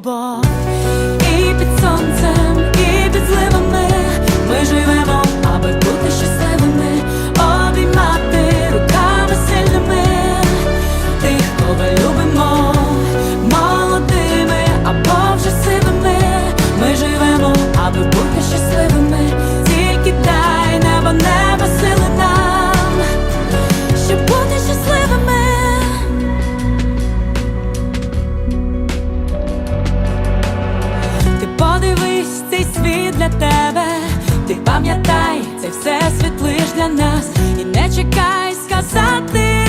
吧。і не чекай сказати.